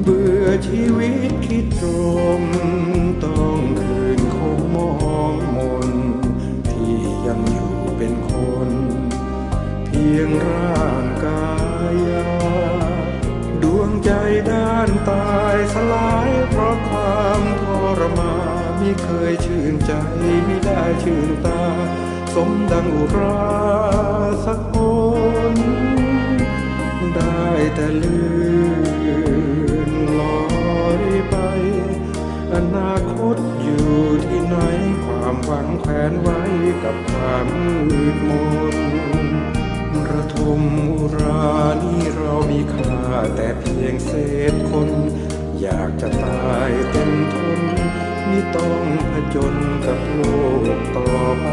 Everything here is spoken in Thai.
เบื่อชีวิตคิดตรมต้องคืนคงมองมน ที่ยังอยู่เป็นคน เพียงร่างกายดวงใจด้านตายสลายเพราะความทรมานไม่เคยชื่นใจไม่ได้ชื่นตา สมดังอุราสักคน ได้แต่ลืน นาคตอยู่ที่ไหนความหวังแขวนไว้กับความมืดมนระทมอุรานี่เรามีค่าแต่เพียงเศษคน อยากจะตายเต็มทนไม่ต้องผจญกับโลกต่อไป